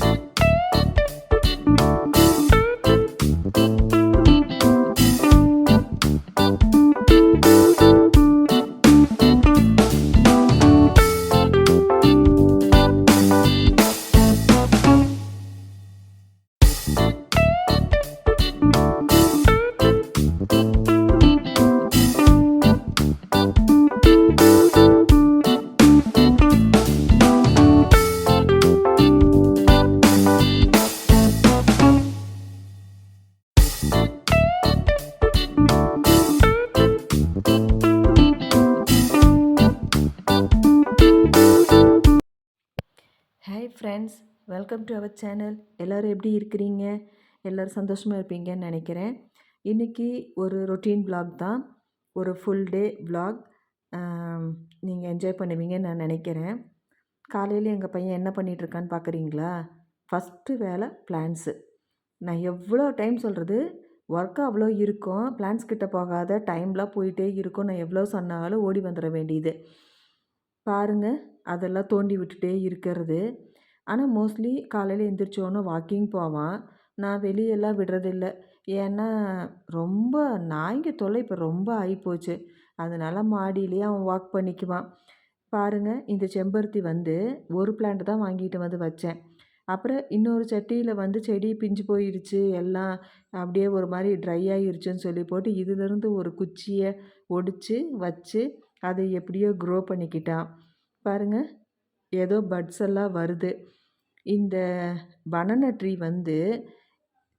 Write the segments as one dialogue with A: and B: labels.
A: Thank you. Friends welcome to our channel எல்லோரும் எப்படி இருக்கிறீங்க? எல்லோரும் சந்தோஷமாக இருப்பீங்கன்னு நினைக்கிறேன். இன்றைக்கி ஒரு ரொட்டீன் பிளாக் தான். ஒரு ஃபுல் டே பிளாக் நீங்கள் என்ஜாய் பண்ணுவீங்கன்னு நான் நினைக்கிறேன். காலையில் எங்கள் பையன் என்ன பண்ணிகிட்ருக்கான்னு பார்க்குறீங்களா ஃபஸ்ட்டு வேலை பிளான்ஸு நான் எவ்வளோ டைம் சொல்கிறது ஒர்க்கு அவ்வளோ இருக்கும். பிளான்ஸ் கிட்டே போகாத டைம்லாம் போயிட்டே இருக்கும். நான் எவ்வளோ சொன்னாலும் ஓடி வந்துட வேண்டியது. பாருங்கள் அதெல்லாம் தோண்டி விட்டுட்டே இருக்கிறது. ஆனால் மோஸ்ட்லி காலையில் எந்திரிச்சோன்னே வாக்கிங் போவான். நான் வெளியெல்லாம் விடுறதில்ல. ஏன்னா ரொம்ப நாய்ங்க தொல்லை இப்போ ரொம்ப ஆகிப்போச்சு அதனால் மாடியிலேயே அவன் வாக் பண்ணிக்குவான். பாருங்கள் இந்த செம்பருத்தி வந்து ஒரு பிளான்ட் தான் வாங்கிட்டு வந்து வச்சேன். அப்புறம் இன்னொரு சட்டியில் வந்து செடி பிஞ்சு போயிடுச்சு எல்லாம் அப்படியே ஒரு மாதிரி ட்ரை ஆகிருச்சுன்னு சொல்லி போட்டு இதிலிருந்து ஒரு குச்சியை ஒடிச்சு வச்சு அதை எப்படியோ க்ரோ பண்ணிக்கிட்டான். பாருங்கள் ஏதோ பட்ஸ் எல்லாம் வருது. இந்த பனானா ட்ரீ வந்து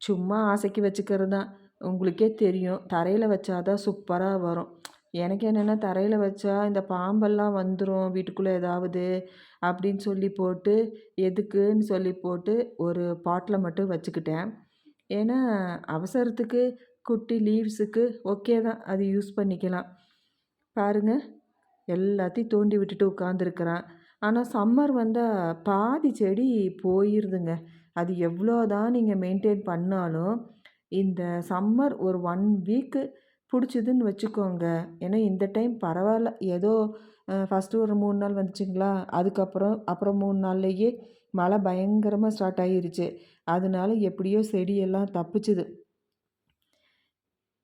A: சும்மா ஆசைக்கு வச்சுக்கிறது தான். உங்களுக்கே தெரியும். தரையில் வச்சாதான் சூப்பராக வரும். எனக்கு என்னென்னா தரையில் வச்சா இந்த பாம்பெல்லாம் வந்துடும் வீட்டுக்குள்ளே ஏதாவது அப்படின்னு சொல்லி போட்டு எதுக்குன்னு சொல்லி போட்டு ஒரு பாட்டில் மட்டும் வச்சுக்கிட்டேன். ஏன்னா அவசரத்துக்கு குட்டி லீவ்ஸுக்கு ஓகே தான். அது யூஸ் பண்ணிக்கலாம். பாருங்கள் எல்லாத்தையும் தோண்டி விட்டுட்டு உட்காந்துருக்குறான் ஆனால் சம்மர் வந்தால் பாதி செடி போயிடுதுங்க அது எவ்வளோ தான் நீங்கள் மெயின்டைன் பண்ணாலும் இந்த சம்மர் ஒரு ஒன் வீக்கு பிடிச்சிதுன்னு வச்சுக்கோங்க. ஏன்னா இந்த டைம் பரவாயில்ல. ஏதோ ஃபஸ்ட்டு ஒரு மூணு நாள் வந்துச்சுங்களா? அதுக்கப்புறம் அப்புறம் மூணு நாள்லேயே மழை பயங்கரமாக ஸ்டார்ட் ஆகிருச்சு அதனால எப்படியோ செடியெல்லாம் தப்பிச்சுது.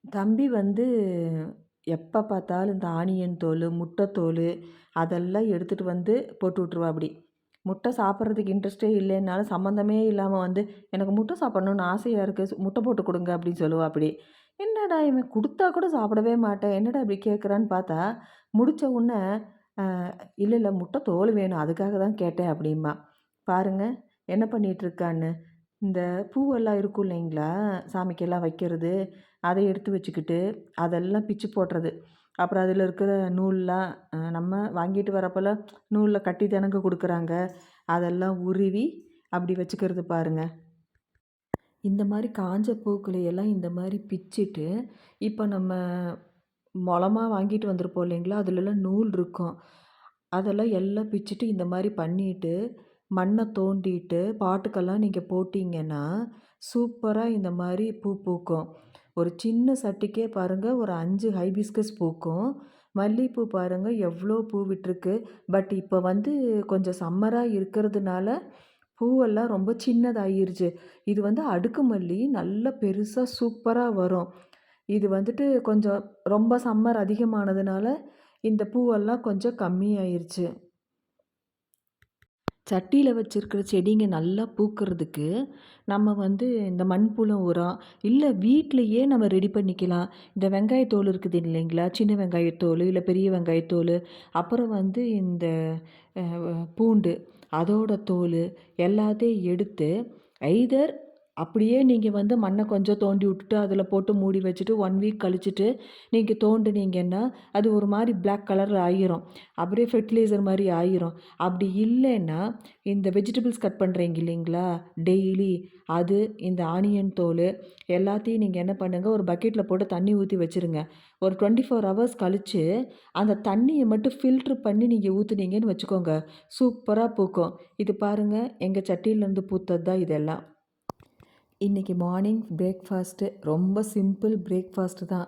A: தம்பி வந்து எப்போ பார்த்தாலும் இந்த ஆனியன் தோல் முட்டை தோல் அதெல்லாம் எடுத்துகிட்டு வந்து போட்டு விட்ருவா அப்படி. முட்டை சாப்பிட்றதுக்கு இன்ட்ரெஸ்ட்டே இல்லைன்னாலும் சம்மந்தமே இல்லாமல் வந்து எனக்கு முட்டை சாப்பிட்ணுன்னு ஆசையாக இருக்குது முட்டை போட்டு கொடுங்க அப்படின்னு சொல்லுவா அப்படி. என்னடா இவன் கொடுத்தா கூட சாப்பிடவே மாட்டேன் என்னடா இப்படி கேட்குறான்னு பார்த்தா முடித்த உடனே இல்லை இல்லை முட்டை தோல் வேணும் அதுக்காக தான் கேட்டேன் அப்படிம்பா. பாருங்கள் என்ன பண்ணிகிட்ருக்கான்னு இந்த பூவெல்லாம் இருக்கும் இல்லைங்களா சாமிக்கெல்லாம் வைக்கிறது அதை எடுத்து வச்சுக்கிட்டு அதெல்லாம் பிச்சு போடுறது. அப்புறம் அதில் இருக்கிற நூல்லாம் நம்ம வாங்கிட்டு வரப்போலாம் நூலில் கட்டி தானங்க கொடுக்குறாங்க. அதெல்லாம் உருவி அப்படி வச்சுக்கிறது பாருங்கள் இந்த மாதிரி காஞ்ச பூக்களையெல்லாம் இந்த மாதிரி பிச்சுட்டு இப்போ நம்ம மொளமாக வாங்கிட்டு வந்திருப்போம் இல்லைங்களா? அதுலலாம் நூல் இருக்கும். அதெல்லாம் எல்லாம் பிச்சுட்டு இந்த மாதிரி பண்ணிட்டு மண்ணை தோண்டிட்டு பாட்டுக்கெல்லாம் நீங்கள் போட்டிங்கன்னா சூப்பராக இந்த மாதிரி பூ பூக்கும். ஒரு சின்ன சட்டிக்கே பாருங்கள் ஒரு அஞ்சு ஹைபிஸ்கஸ் பூக்கும். மல்லிகைப்பூ பாருங்கள் எவ்வளோ பூ விட்டுருக்கு. பட் இப்போ வந்து கொஞ்சம் சம்மராக இருக்கிறதுனால பூவெல்லாம் ரொம்ப சின்னதாகிருச்சு இது வந்து அடுக்கு மல்லி நல்ல பெருசாக சூப்பராக வரும். இது வந்துட்டு கொஞ்சம் ரொம்ப சம்மர் அதிகமானதுனால இந்த பூவெல்லாம் கொஞ்சம் கம்மியாயிருச்சு. சட்டியில் வச்சுருக்கிற செடிங்க நல்லா பூக்கிறதுக்கு நம்ம வந்து இந்த மண்புழு உரம் இல்லை வீட்டிலையே நம்ம ரெடி பண்ணிக்கலாம். இந்த வெங்காயத்தோல் இருக்குது இல்லைங்களா? சின்ன வெங்காயத்தோல் இல்லை பெரிய வெங்காயத்தோல் அப்புறம் வந்து இந்த பூண்டு அதோட தோல் எல்லாத்தையும் எடுத்து எய்தர் அப்படியே நீங்கள் வந்து மண்ணை கொஞ்சம் தோண்டி விட்டுட்டு அதில் போட்டு மூடி வச்சுட்டு ஒன் வீக் கழிச்சிட்டு நீங்கள் தோண்டுனீங்கன்னா அது ஒரு மாதிரி பிளாக் கலரில் ஆயிரும். அப்படியே ஃபெர்டிலைசர் மாதிரி ஆயிரும். அப்படி இல்லைன்னா இந்த வெஜிடபிள்ஸ் கட் பண்ணுறீங்க இல்லைங்களா? டெய்லி அது இந்த ஆனியன் தோல் எல்லாத்தையும் நீங்கள் என்ன பண்ணுங்கள் ஒரு பக்கெட்டில் போட்டு தண்ணி ஊற்றி வச்சுருங்க. ஒரு டுவெண்ட்டி ஃபோர் ஹவர்ஸ் கழித்து அந்த தண்ணியை மட்டும் ஃபில்ட்ரு பண்ணி நீங்கள் ஊற்றுனீங்கன்னு வச்சுக்கோங்க. சூப்பராக பூக்கும். இது பாருங்கள் எங்கள் சட்டியிலேருந்து பூத்தது தான் இதெல்லாம். இன்றைக்கி மார்னிங் பிரேக்ஃபாஸ்ட்டு ரொம்ப சிம்பிள் பிரேக்ஃபாஸ்ட்டு தான்.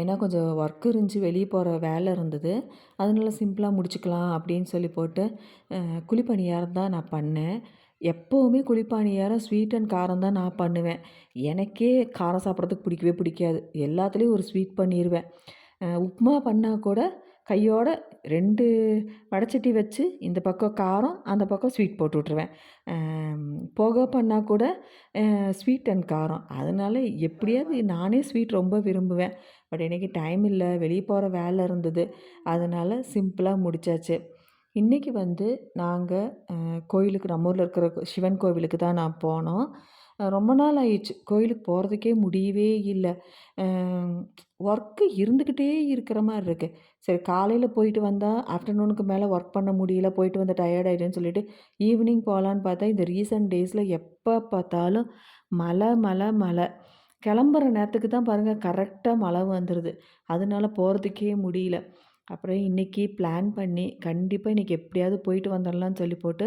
A: ஏன்னா கொஞ்சம் ஒர்க் இருந்துச்சு வெளியே போகிற வேலை இருந்தது. அதனால சிம்பிளாக முடிச்சுக்கலாம் அப்படின்னு சொல்லி போட்டு குழிப்பணியாரம் தான் நான் பண்ணேன். எப்போவுமே குழிப்பானியாரம் ஸ்வீட் அண்ட் காரம் தான் நான் பண்ணுவேன். எனக்கே காரம் சாப்பிட்றதுக்கு பிடிக்கவே பிடிக்காது. எல்லாத்துலேயும் ஒரு ஸ்வீட் பண்ணிடுவேன் உப்புமா பண்ணால் கூட கையோட ரெண்டு வடைச்சட்டி வச்சு இந்த பக்கம் காரம் அந்த பக்கம் ஸ்வீட் போட்டு விட்ருவேன் போக பண்ணால் கூட ஸ்வீட் அண்ட் காரம். அதனால எப்படியாவது நானே ஸ்வீட் ரொம்ப விரும்புவேன். பட் இன்றைக்கி டைம் இல்லை வெளியே போகிற வேலை இருந்தது. அதனால் சிம்பிளாக முடித்தாச்சு இன்றைக்கி வந்து நாங்கள் கோயிலுக்கு நம்ம ஊரில் இருக்கிற சிவன் கோவிலுக்கு தான் நான் போனோம். ரொம்ப நாள் ஆயிடுச்சு. கோயிலுக்கு போகிறதுக்கே முடியவே இல்லை. ஒர்க்கு இருந்துக்கிட்டே இருக்கிற மாதிரி இருக்குது சரி காலையில் போயிட்டு வந்தால் ஆஃப்டர்நூனுக்கு மேலே ஒர்க் பண்ண முடியல போயிட்டு வந்து டயர்டாயிடுன்னு சொல்லிட்டு ஈவினிங் போகலான்னு பார்த்தா இந்த ரீசன்ட் டேஸில் எப்போ பார்த்தாலும் மழை மழை மழை. கிளம்புற நேரத்துக்கு தான் பாருங்கள் கரெக்டாக மழை வந்துடுது அதனால போகிறதுக்கே முடியல. அப்புறம் இன்றைக்கி பிளான் பண்ணி கண்டிப்பாக இன்றைக்கி எப்படியாவது போயிட்டு வந்துடலான்னு சொல்லி போட்டு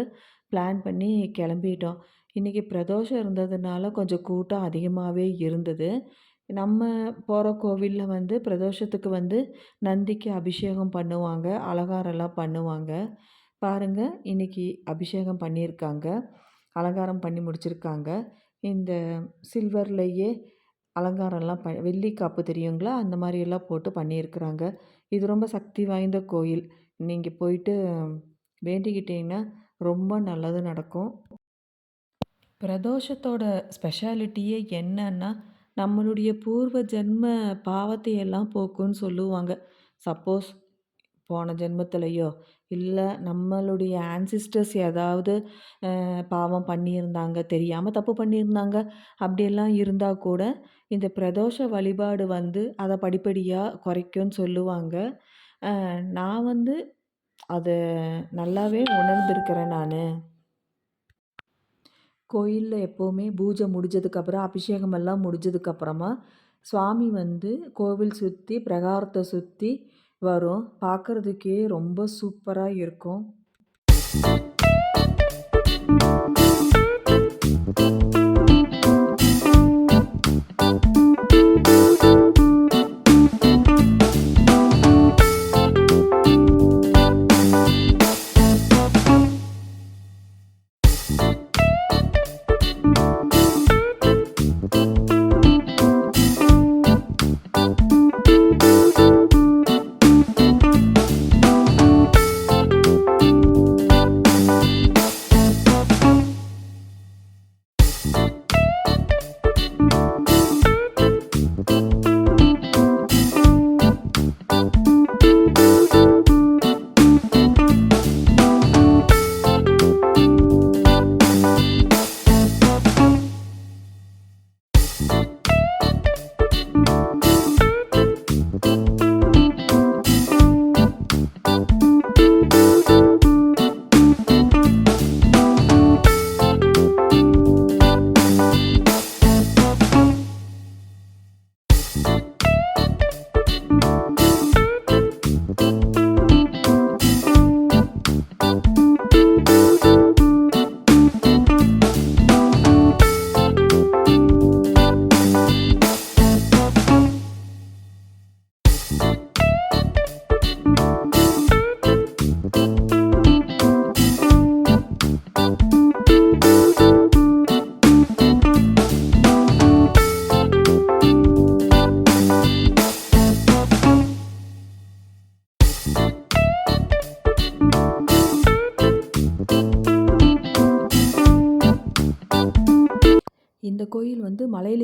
A: பிளான் பண்ணி கிளம்பிட்டோம். இன்றைக்கி பிரதோஷம் இருந்ததுனால கொஞ்சம் கூட்டம் அதிகமாகவே இருந்தது. நம்ம போகிற கோவிலில் வந்து பிரதோஷத்துக்கு வந்து நந்திக்கு அபிஷேகம் பண்ணுவாங்க. அலங்காரம்லாம் பண்ணுவாங்க. பாருங்கள் இன்றைக்கி அபிஷேகம் பண்ணியிருக்காங்க. அலங்காரம் பண்ணி முடிச்சிருக்காங்க. இந்த சில்வர்லேயே அலங்காரம்லாம் ப வெள்ளி காப்பு தெரியுங்களா? அந்த மாதிரியெல்லாம் போட்டு பண்ணியிருக்கிறாங்க. இது ரொம்ப சக்தி வாய்ந்த கோயில். நீங்கள் போயிட்டு வேண்டிக்கிட்டிங்கன்னா ரொம்ப நல்லது நடக்கும். பிரதோஷத்தோட ஸ்பெஷாலிட்டியே என்னன்னா நம்மளுடைய பூர்வ ஜென்ம பாவத்தை எல்லாம் போக்குன்னு சொல்லுவாங்க. சப்போஸ் போன ஜென்மத்திலையோ இல்லை நம்மளுடைய ஆன்சிஸ்டர்ஸ் ஏதாவது பாவம் பண்ணியிருந்தாங்க தெரியாமல் தப்பு பண்ணியிருந்தாங்க அப்படியெல்லாம் இருந்தால் கூட இந்த பிரதோஷ வழிபாடு வந்து அதை படிப்படியாக குறைக்கும்னு சொல்லுவாங்க. நான் வந்து அதை நல்லாவே உணர்ந்திருக்கிறேன் நான். கோயிலில் எப்போவுமே பூஜை முடிஞ்சதுக்கப்புறம் அபிஷேகம் எல்லாம் முடிஞ்சதுக்கப்புறமா சுவாமி வந்து கோவில் சுற்றி பிரகாரத்தை சுற்றி வரும். பார்க்குறதுக்கே ரொம்ப சூப்பராக இருக்கும்.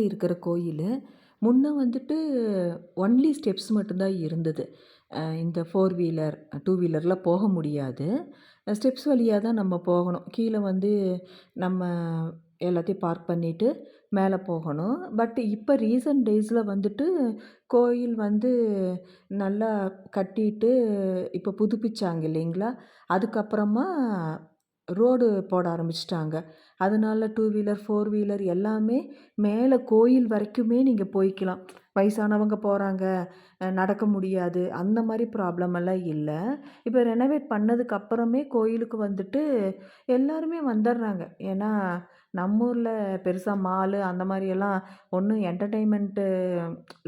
A: இருக்கிற கோயில் முன்னே வந்துட்டு ஒன்லி ஸ்டெப்ஸ் மட்டும்தான் இருந்தது. இந்த ஃபோர் வீலர் டூ வீலரில் போக முடியாது. ஸ்டெப்ஸ் வழியாக தான் நம்ம போகணும். கீழே வந்து நம்ம எல்லாத்தையும் பார்க் பண்ணிவிட்டு மேலே போகணும். பட் இப்போ ரீசன்ட் டேஸில் வந்துட்டு கோயில் வந்து நல்லா கட்டிட்டு இப்போ புதுப்பிச்சாங்க இல்லைங்களா? அதுக்கப்புறமா ரோடு போட ஆரம்பிச்சிட்டாங்க. அதனால டூ வீலர் ஃபோர் வீலர் எல்லாமே மேலே கோயில் வரைக்குமே நீங்கள் போய்க்கலாம். வயசானவங்க போகிறாங்க நடக்க முடியாது அந்த மாதிரி ப்ராப்ளம் எல்லாம் இல்லை. இப்போ ரெனோவேட் பண்ணதுக்கு அப்புறமே கோயிலுக்கு வந்துட்டு எல்லாருமே வந்துடுறாங்க. ஏன்னா நம்ம ஊரில் பெருசாக மாலு அந்த மாதிரியெல்லாம் ஒன்றும் என்டர்டெயின்மெண்ட்டு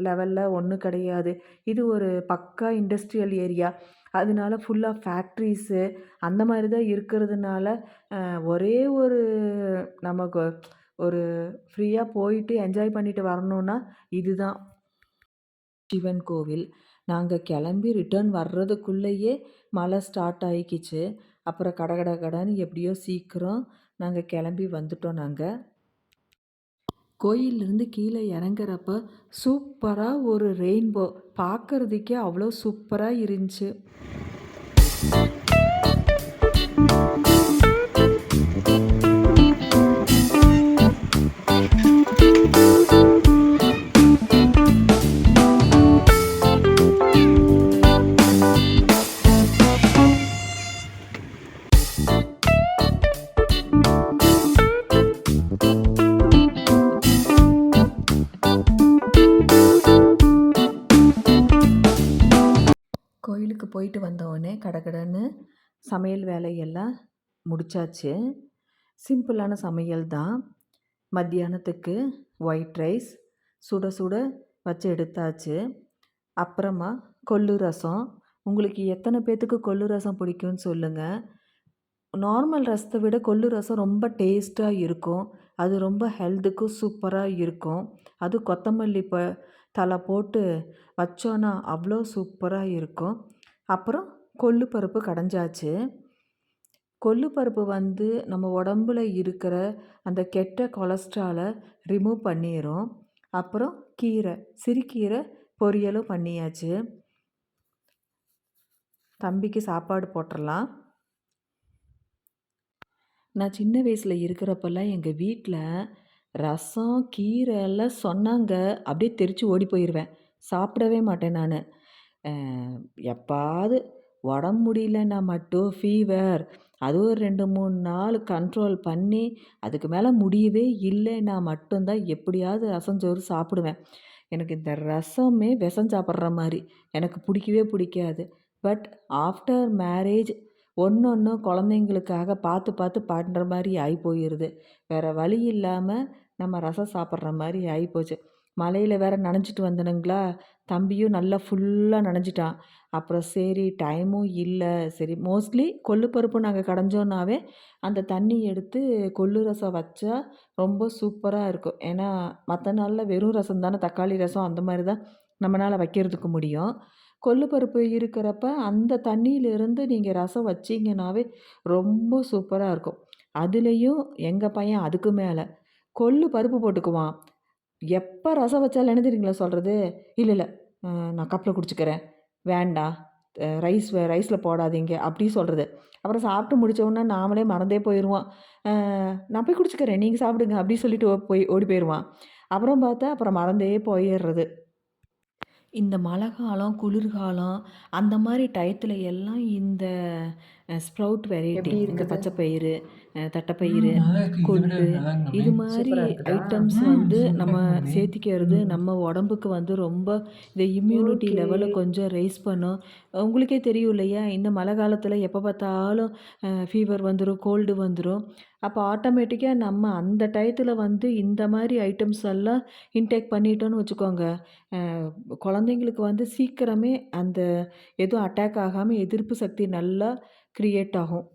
A: லெவலில் ஒன்றும் கிடையாது. இது ஒரு பக்கா இண்டஸ்ட்ரியல் ஏரியா அதனால ஃபுல்லாக ஃபேக்ட்ரிஸு அந்த மாதிரி தான் இருக்கிறதுனால ஒரே ஒரு நமக்கு ஒரு ஃப்ரீயாக போயிட்டு என்ஜாய் பண்ணிட்டு வரணுன்னா இதுதான். சிவன் கோவில். நாங்கள் கிளம்பி ரிட்டர்ன் வர்றதுக்குள்ளேயே மழை ஸ்டார்ட் ஆகிக்கிச்சு அப்புறம் கட கட கடன்னு எப்படியோ சீக்கிரம் நாங்கள் கிளம்பி வந்துட்டோம் நாங்கள் கோயிலிருந்து கீழே இறங்குறப்ப சூப்பராக ஒரு ரெயின்போ. பார்க்குறதுக்கே அவ்வளோ சூப்பராக இருந்துச்சு. போயிட்டு வந்தோடனே கடகடன்னு சமையல் வேலையெல்லாம் முடிச்சாச்சு. சிம்பிளான சமையல் தான். மத்தியானத்துக்கு ஒயிட் ரைஸ் சுட சுட வச்சு எடுத்தாச்சு. அப்புறமா கொள்ளு ரசம். உங்களுக்கு எத்தனை பேர்த்துக்கு கொள்ளு ரசம் பிடிக்கும்னு சொல்லுங்கள் நார்மல் ரசத்தை விட கொள்ளு ரசம் ரொம்ப டேஸ்ட்டாக இருக்கும். அது ரொம்ப ஹெல்த்துக்கும் சூப்பராக இருக்கும். அது கொத்தமல்லி ப தலை போட்டு வச்சோன்னா அவ்வளோ சூப்பராக இருக்கும். அப்புறம் கொள்ளு பருப்பு கடைஞ்சாச்சு. கொள்ளு பருப்பு வந்து நம்ம உடம்புல இருக்கிற அந்த கெட்ட கொலஸ்ட்ராலை ரிமூவ் பண்ணிடும் அப்புறம் கீரை சிறுகீரை பொரியலும் பண்ணியாச்சு. தம்பிக்கு சாப்பாடு போட்டுடலாம் நான் சின்ன வயசில் இருக்கிறப்பெல்லாம் எங்கள் வீட்டில் ரசம் கீரை எல்லாம் சொன்னாங்க. அப்படியே தெரித்து ஓடி போயிடுவேன் சாப்பிடவே மாட்டேன் நான். எப்பாவது உடம்பு முடியலன்னா மட்டும் ஃபீவர் அது ஒரு ரெண்டு மூணு நாள் கண்ட்ரோல் பண்ணி அதுக்கு மேலே முடியவே இல்லைன்னா மட்டும்தான் எப்படியாவது ரசம் சோறு சாப்பிடுவேன். எனக்கு இந்த ரசமே விஷம் சாப்பிட்ற மாதிரி. எனக்கு பிடிக்கவே பிடிக்காது. பட் ஆஃப்டர் மேரேஜ் ஒன்று ஒன்று குழந்தைங்களுக்காக பார்த்து பார்த்து பண்ணுற மாதிரி ஆகி போயிடுது வேறு வழி இல்லாமல் நம்ம ரசம் சாப்பிட்ற மாதிரி ஆகிப்போச்சு மழையில் வேறு நனைஞ்சிட்டு வந்தனுங்களா? தம்பியும் நல்லா ஃபுல்லாக நனைஞ்சிட்டான். அப்புறம் சரி டைமும் இல்லை. சரி மோஸ்ட்லி கொள்ளு பருப்பு நாங்கள் கடைஞ்சோன்னாவே அந்த தண்ணி எடுத்து கொள்ளு ரசம் வச்சா ரொம்ப சூப்பராக இருக்கும். ஏன்னா மற்ற நாளில் வெறும் ரசம் தானே தக்காளி ரசம் அந்த மாதிரி தான் நம்மளால் வைக்கிறதுக்கு முடியும். கொள்ளு பருப்பு இருக்கிறப்ப அந்த தண்ணியிலிருந்து நீங்கள் ரசம் வச்சிங்கனாவே ரொம்ப சூப்பராக இருக்கும். அதுலேயும் எங்கள் பையன் அதுக்கு மேலே கொள்ளு பருப்பு போட்டுக்குவான். எப்போ ரசம் வச்சாலும் என்ன தெரியுங்களா சொல்கிறது இல்லை இல்லை. நான் கப்பில் குடிச்சிக்கிறேன். வேண்டாம் ரைஸ் ரைஸில் போடாதீங்க. அப்படி சொல்கிறது அப்புறம் சாப்பிட்டு முடித்தோடனே நாமளே மறந்தே போயிடுவோம் நான் போய் குடிச்சிக்கிறேன். நீங்கள் சாப்பிடுங்க. அப்படி சொல்லிட்டு போய் ஓடி போயிடுவான் அப்புறம் பார்த்தா அப்புறம் மறந்தே போயிடுறது. இந்த மழை காலம் குளிர்காலம் அந்த மாதிரி டயத்தில் எல்லாம் இந்த ஸ்ப்ரவுட் வெரைட்டி இந்த பச்சை பயிறு தட்டைப்பயிறு கொள்ளு இது மாதிரி ஐட்டம்ஸ் வந்து நம்ம சேர்த்திக்கிறது நம்ம உடம்புக்கு வந்து ரொம்ப இந்த இம்யூனிட்டி லெவலை கொஞ்சம் ரைஸ் பண்ணும். உங்களுக்கே தெரியும் இல்லையா? இந்த மழை காலத்தில் எப்போ பார்த்தாலும் ஃபீவர் வந்துடும் கோல்டு வந்துடும் அப்போ ஆட்டோமேட்டிக்காக நம்ம அந்த டயத்தில் வந்து இந்த மாதிரி ஐட்டம்ஸ் எல்லாம் இன்டேக் பண்ணிட்டோன்னு வச்சுக்கோங்க. குழந்தைங்களுக்கு வந்து சீக்கிரமே அந்த எதுவும் அட்டாக் ஆகாமல் எதிர்ப்பு சக்தி நல்லா க்ரியேட் ஆகும்.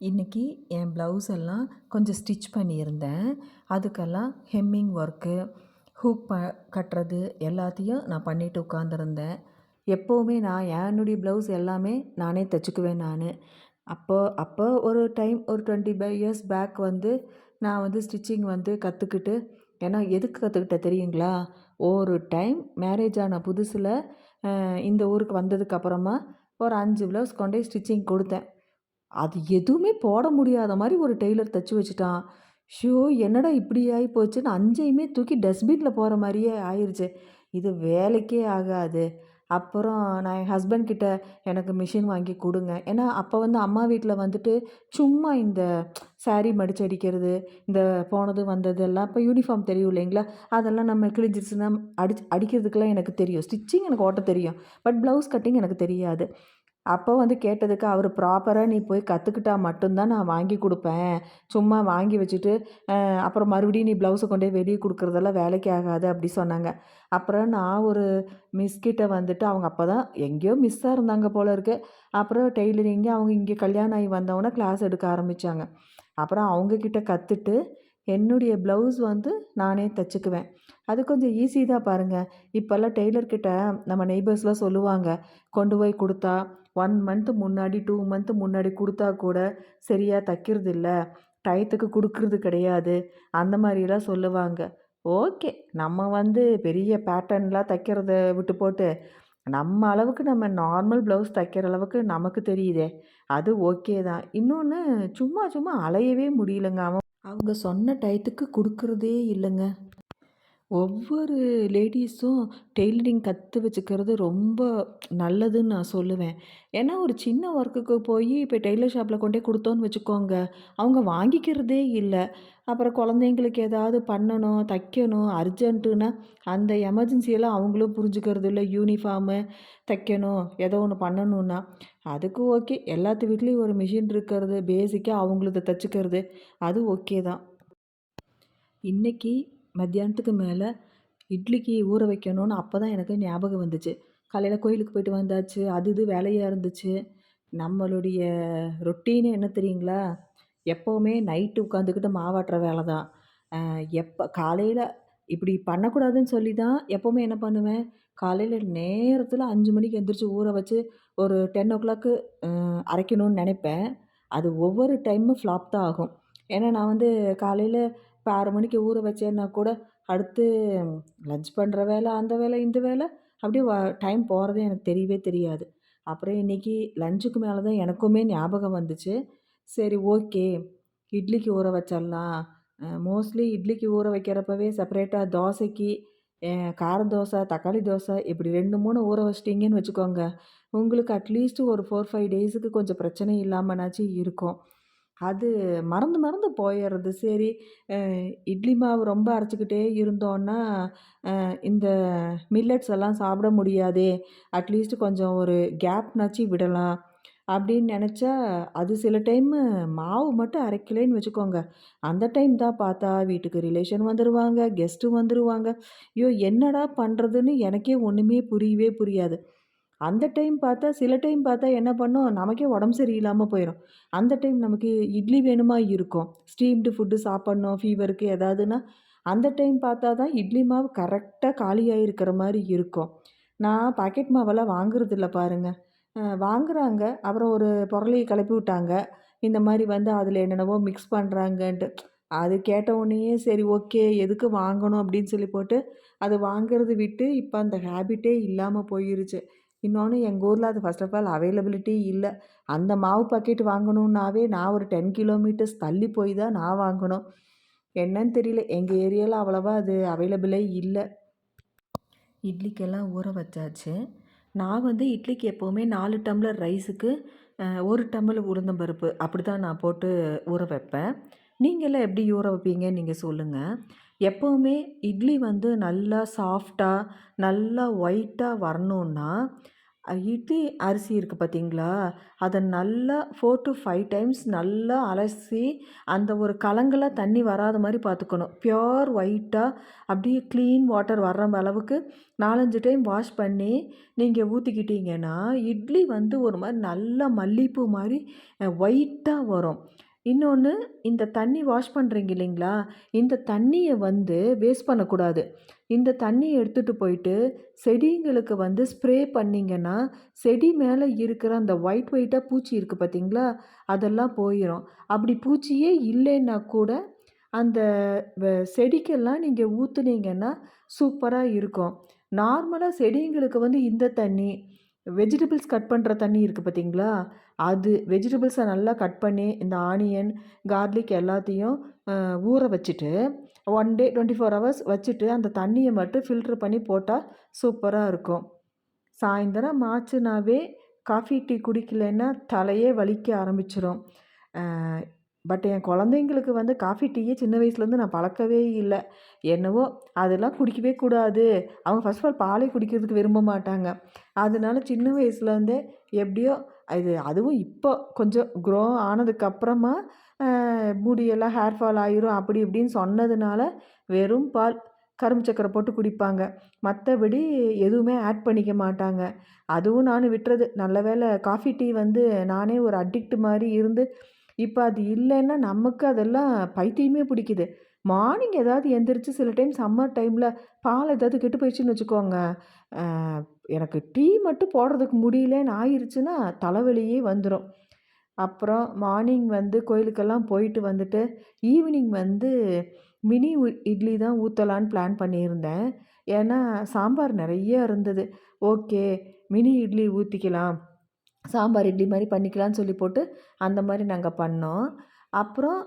A: இன்றைக்கி என் ப்ளவுஸ் எல்லாம் கொஞ்சம் ஸ்டிச் பண்ணியிருந்தேன். அதுக்கெல்லாம் ஹெம்மிங் ஒர்க்கு ஹூக் ப கட்டுறது எல்லாத்தையும் நான் பண்ணிட்டு உட்காந்துருந்தேன் எப்போவுமே நான் என்னுடைய ப்ளவுஸ் எல்லாமே நானே தைச்சிக்குவேன் நான். அப்போ அப்போ ஒரு டைம் ஒரு டுவெண்ட்டி ஃபைவ் இயர்ஸ் பேக் வந்து நான் வந்து ஸ்டிச்சிங் வந்து கற்றுக்கிட்டு ஏன்னா எதுக்கு கற்றுக்கிட்டேன் தெரியுங்களா? ஒரு டைம் மேரேஜ் ஆன புதுசில் இந்த ஊருக்கு வந்ததுக்கப்புறமா ஒரு அஞ்சு ப்ளவுஸ் கொண்டு போய் ஸ்டிச்சிங் கொடுத்தேன். அது எதுவுமே போட முடியாத மாதிரி ஒரு டெய்லர் தைச்சி வச்சுட்டான். ஷோ என்னடா இப்படி ஆகி போச்சுன்னு அஞ்சையுமே தூக்கி டஸ்ட்பினில் போகிற மாதிரியே ஆயிடுச்சு இது வேலைக்கே ஆகாது. அப்புறம் நான் என் ஹஸ்பண்ட் கிட்ட எனக்கு மிஷின் வாங்கி கொடுங்க. ஏன்னா அப்போ வந்து அம்மா வீட்டில் வந்துட்டு சும்மா இந்த சாரீ மடிச்சு அடிக்கிறது இந்த போனது வந்தது எல்லாம் இப்போ யூனிஃபார்ம் தெரியும் இல்லைங்களா? அதெல்லாம் நம்ம கிழிஞ்சிருச்சுன்னா அடி அடிக்கிறதுக்கெல்லாம் எனக்கு தெரியும். ஸ்டிச்சிங் எனக்கு ஓட்ட தெரியும். பட் ப்ளவுஸ் கட்டிங் எனக்கு தெரியாது. அப்போ வந்து கேட்டதுக்கு அவர் ப்ராப்பராக நீ போய் கற்றுக்கிட்டா மட்டும்தான் நான் வாங்கி கொடுப்பேன். சும்மா வாங்கி வச்சுட்டு அப்புறம் மறுபடியும் நீ ப்ளவுஸை கொண்டு போய் வெளியே கொடுக்குறதெல்லாம் வேலைக்கு ஆகாது அப்படி சொன்னாங்க. அப்புறம் நான் ஒரு மிஸ்கிட்ட வந்துட்டு அவங்க அப்போ தான் எங்கேயோ மிஸ்ஸாக இருந்தாங்க போல இருக்கு. அப்புறம் டெய்லரிங்கே அவங்க இங்கே கல்யாணம் ஆகி வந்தவொடனே கிளாஸ் எடுக்க ஆரம்பித்தாங்க அப்புறம் அவங்கக்கிட்ட கற்றுட்டு என்னுடைய ப்ளவுஸ் வந்து நானே தைச்சிக்குவேன். அது கொஞ்சம் ஈஸி தான் பாருங்கள் இப்போல்லாம் டெய்லர்கிட்ட நம்ம நெய்பர்ஸ்லாம் சொல்லுவாங்க கொண்டு போய் கொடுத்தா ஒன் மந்த்து முன்னாடி டூ மந்த்து முன்னாடி கொடுத்தா கூட சரியாக தைக்கிறது இல்லை. டயத்துக்கு கொடுக்கறது கிடையாது. அந்த மாதிரிலாம் சொல்லுவாங்க. ஓகே நம்ம வந்து பெரிய பேட்டர்ன்லாம் தைக்கிறத விட்டு போட்டு நம்ம அளவுக்கு நம்ம நார்மல் ப்ளவுஸ் தைக்கிற அளவுக்கு நமக்கு தெரியுதே. அது ஓகே தான். இன்னொன்று சும்மா சும்மா அலையவே முடியலங்க. அவன் அவங்க சொன்ன டயத்துக்கு கொடுக்குறதே இல்லைங்க. ஒவ்வொரு லேடிஸும் டெய்லரிங் கற்று வச்சுக்கிறது ரொம்ப நல்லதுன்னு நான் சொல்லுவேன். ஏன்னா ஒரு சின்ன ஒர்க்குக்கு போய் இப்போ டெய்லர் ஷாப்பில் கொண்டே கொடுத்தோன்னு வச்சுக்கோங்க அவங்க வாங்கிக்கிறதே இல்லை. அப்புறம் குழந்தைங்களுக்கு ஏதாவது பண்ணணும் தைக்கணும் அர்ஜென்ட்டுன்னா அந்த எமர்ஜென்சியெல்லாம் அவங்களும் புரிஞ்சுக்கிறது இல்லை. யூனிஃபார்மு தைக்கணும் ஏதோ ஒன்று பண்ணணுன்னா அதுக்கு ஓகே. எல்லாத்து வீட்லேயும் ஒரு மிஷின் இருக்கிறது பேசிக்காக அவங்களது தைச்சிக்கிறது அது ஓகே தான். இன்னைக்கு மத்தியானத்துக்கு மேலே இட்லிக்கு ஊற வைக்கணும்னு அப்போ தான் எனக்கு ஞாபகம் வந்துச்சு. காலையில் கோயிலுக்கு போயிட்டு வந்தாச்சு. அது இது வேலையாக இருந்துச்சு. நம்மளுடைய ரொட்டீனு என்ன தெரியுங்களா? எப்போவுமே நைட்டு உட்காந்துக்கிட்டு மாவாட்டுற வேலை தான் எப்போ காலையில் இப்படி பண்ணக்கூடாதுன்னு சொல்லி தான் எப்போவுமே என்ன பண்ணுவேன்? காலையில் நேரத்தில் அஞ்சு மணிக்கு எந்திரிச்சு ஊற வச்சு ஒரு டென் ஓ கிளாக்கு அரைக்கணும்னு நினைப்பேன். அது ஒவ்வொரு டைமும் ஃப்ளாப் தான் ஆகும். ஏன்னா நான் வந்து காலையில் இப்போ ஆறு மணிக்கு ஊற வச்சேன்னா கூட அடுத்து லஞ்ச் பண்ணுற வேலை அந்த வேலை இந்த வேலை அப்படியே வ டைம் போகிறதே எனக்கு தெரியவே தெரியாது. அப்புறம் இன்றைக்கி லஞ்சுக்கு மேலே தான் எனக்குமே ஞாபகம் வந்துச்சு. சரி ஓகே இட்லிக்கு ஊற வச்சிடலாம். மோஸ்ட்லி இட்லிக்கு ஊற வைக்கிறப்பவே செப்பரேட்டாக தோசைக்கு கார தோசை தக்காளி தோசை இப்படி ரெண்டு மூணு ஊற வச்சிட்டிங்கன்னு வச்சுக்கோங்க. உங்களுக்கு அட்லீஸ்ட் ஒரு ஃபோர் ஃபைவ் டேஸுக்கு கொஞ்சம் பிரச்சனை இல்லாமனாச்சும் இருக்கும். அது மறந்து மறந்து போயிடுறது சரி இட்லி மாவு ரொம்ப அரைச்சிக்கிட்டே இருந்தோன்னா இந்த மில்லட்ஸ் எல்லாம் சாப்பிட முடியாதே அட்லீஸ்ட் கொஞ்சம் ஒரு கேப்னாச்சும் விடலாம் அப்படின்னு நினச்சா அது சில டைமு மாவு மட்டும் அரைக்கலைன்னு வச்சுக்கோங்க. அந்த டைம் தான் பார்த்தா வீட்டுக்கு ரிலேஷன் வந்துடுவாங்க கெஸ்ட்டு வந்துடுவாங்க ஐயோ என்னடா பண்ணுறதுன்னு எனக்கே ஒன்றுமே புரியவே புரியாது. அந்த டைம் பார்த்தா சில டைம் பார்த்தா என்ன பண்ணும்? நமக்கே உடம்பு சரியில்லாமல் போயிடும் அந்த டைம் நமக்கு இட்லி வேணுமா இருக்கும். ஸ்டீம்டு ஃபுட்டு சாப்பிட்ணும் ஃபீவருக்கு ஏதாவதுன்னா அந்த டைம் பார்த்தா தான் இட்லி மாவு கரெக்டாக காலியாக இருக்கிற மாதிரி இருக்கும். நான் பாக்கெட் மாவெல்லாம் வாங்குறதில்ல பாருங்கள் வாங்குறாங்க. அப்புறம் ஒரு புரளியை கிளப்பி விட்டாங்க. இந்த மாதிரி வந்து அதில் என்னென்னவோ மிக்ஸ் பண்ணுறாங்கன்ட்டு அது கேட்ட உடனேயே சரி ஓகே எதுக்கு வாங்கணும் அப்படின்னு சொல்லி போட்டு அது வாங்கிறது விட்டு இப்போ அந்த ஹேபிட்டே இல்லாமல் போயிருச்சு. இன்னொன்று எங்கள் ஊரில் அது ஃபஸ்ட் ஆஃப் ஆல் அவைலபிலிட்டி இல்லை. அந்த மாவு பாக்கெட் வாங்கணுன்னாவே நான் ஒரு டென் கிலோமீட்டர்ஸ் தள்ளி போய் தான் நான் வாங்கணும். என்னன்னு தெரியல. எங்கள் ஏரியாவில் அவ்வளோவா அது அவைலபிளே இல்லை. இட்லிக்கெல்லாம் ஊற வச்சாச்சு. நான் வந்து இட்லிக்கு எப்போவுமே நாலு டம்ளர் ரைஸுக்கு ஒரு டம்ளர் உளுந்தம்பருப்பு அப்படி தான் நான் போட்டு ஊற வைப்பேன். நீங்களாம் எப்படி ஊற வைப்பீங்கன்னு நீங்கள் சொல்லுங்கள் எப்போவுமே இட்லி வந்து நல்லா சாஃப்டாக நல்லா ஒயிட்டாக வரணுன்னா இட்லி அரிசி இருக்குது பார்த்தீங்களா அதை நல்லா ஃபோர் டு ஃபைவ் டைம்ஸ் நல்லா அலசி அந்த ஒரு கலங்கலாக தண்ணி வராத மாதிரி பார்த்துக்கணும் பியோர் ஒயிட்டாக அப்படியே க்ளீன் வாட்டர் வர்ற அளவுக்கு நாலஞ்சு டைம் வாஷ் பண்ணி நீங்கள் ஊற்றிக்கிட்டீங்கன்னா இட்லி வந்து ஒரு மாதிரி நல்ல மல்லிப்பூ மாதிரி ஒயிட்டாக வரும். இன்னொன்று இந்த தண்ணி வாஷ் பண்ணுறீங்க இல்லைங்களா? இந்த தண்ணியை வந்து வேஸ்ட் பண்ணக்கூடாது. இந்த தண்ணியை எடுத்துகிட்டு போயிட்டு செடிங்களுக்கு வந்து ஸ்ப்ரே பண்ணிங்கன்னா செடி மேலே இருக்கிற அந்த ஒயிட் ஒயிட்டாக பூச்சி இருக்குது பார்த்தீங்களா அதெல்லாம் போயிடும் அப்படி பூச்சியே இல்லைன்னா கூட அந்த வ- செடிக்கெல்லாம் நீங்கள் ஊற்றுனீங்கன்னா சூப்பராக இருக்கும். நார்மலாக செடிங்களுக்கு வந்து இந்த தண்ணி வெஜிடபிள்ஸ் கட் பண்ணுற தண்ணி இருக்குது பார்த்தீங்களா அது வெஜிடபிள்ஸை நல்லா கட் பண்ணி இந்த ஆனியன் கார்லிக் எல்லாத்தையும் ஊற வச்சுட்டு one day twenty four hours வச்சுட்டு அந்த தண்ணியை மட்டும் ஃபில்ட்ரு பண்ணி போட்டால் சூப்பராக இருக்கும். சாயந்தரம் ஆச்சுனாவே காஃபி டீ குடிக்கலைன்னா தலையே வலிக்க ஆரம்பிச்சிடும் பட் என் குழந்தைங்களுக்கு வந்து காஃபி டீயே சின்ன வயசுலேருந்து நான் பழக்கவே இல்லை. என்னவோ அதெல்லாம் குடிக்கவே கூடாது. அவங்க ஃபர்ஸ்ட் ஆஃப் ஆல் பாலே குடிக்கிறதுக்கு விரும்ப மாட்டாங்க. அதனால சின்ன வயசுலேருந்தே எப்படியோ இது அதுவும் இப்போ கொஞ்சம் க்ரோ ஆனதுக்கப்புறமா முடியெல்லாம் ஹேர் ஃபால் ஆயிரும் அப்படி இப்படின்னு சொன்னதுனால வெறும் பால் கரும்பு சக்கரை போட்டு குடிப்பாங்க. மற்றபடி எதுவுமே ஆட் பண்ணிக்க மாட்டாங்க. அதுவும் நான் விட்டுறது. நல்ல வேளை காஃபி டீ வந்து நானே ஒரு அடிக்ட் மாதிரி இருந்து இப்போ அது இல்லைன்னா நமக்கு அதெல்லாம் பைத்தியமே பிடிக்குது. மார்னிங் ஏதாவது எந்திரிச்சு சில டைம் சம்மர் டைமில் பால் ஏதாவது கெட்டு போயிடுச்சுன்னு வச்சுக்கோங்க. எனக்கு டீ மட்டும் போடுறதுக்கு முடியலன்னு ஆயிடுச்சுன்னா தலைவலியே வந்துடும் அப்புறம் மார்னிங் வந்து கோயிலுக்கெல்லாம் போயிட்டு வந்துட்டு ஈவினிங் வந்து மினி இட்லி தான் ஊற்றலான்னு பிளான் பண்ணியிருந்தேன். ஏன்னா சாம்பார் நிறைய இருந்தது. ஓகே மினி இட்லி ஊற்றிக்கலாம் சாம்பார் இட்லி மாதிரி பண்ணிக்கலாம்னு சொல்லி போட்டு அந்த மாதிரி நாங்கள் பண்ணோம். அப்புறம்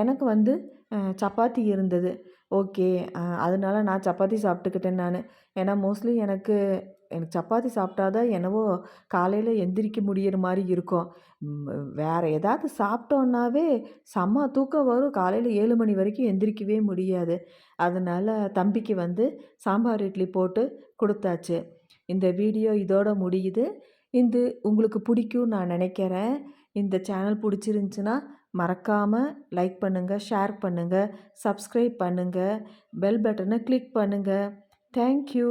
A: எனக்கு வந்து சப்பாத்தி இருந்தது. ஓகே அதனால நான் சப்பாத்தி சாப்பிட்டுக்கிட்டேன் நான். ஏன்னா மோஸ்ட்லி எனக்கு எனக்கு சப்பாத்தி சாப்பிட்டாதான் என்னவோ காலையில் எந்திரிக்க முடியிற மாதிரி இருக்கும். வேறு ஏதாவது சாப்பிட்டோன்னாவே செம்ம தூக்கம் வரும். காலையில் ஏழு மணி வரைக்கும் எந்திரிக்கவே முடியாது. அதனால் தம்பிக்கு வந்து சாம்பார் இட்லி போட்டு கொடுத்தாச்சு. இந்த வீடியோ இதோட முடியுது. இது உங்களுக்கு பிடிக்கும் நான் நினைக்கிறேன். இந்த சேனல் பிடிச்சிருந்துச்சுன்னா மறக்காமல் லைக் பண்ணுங்கள் ஷேர் பண்ணுங்கள் சப்ஸ்கிரைப் பண்ணுங்கள் பெல் பட்டனை கிளிக் பண்ணுங்கள் தேங்க்யூ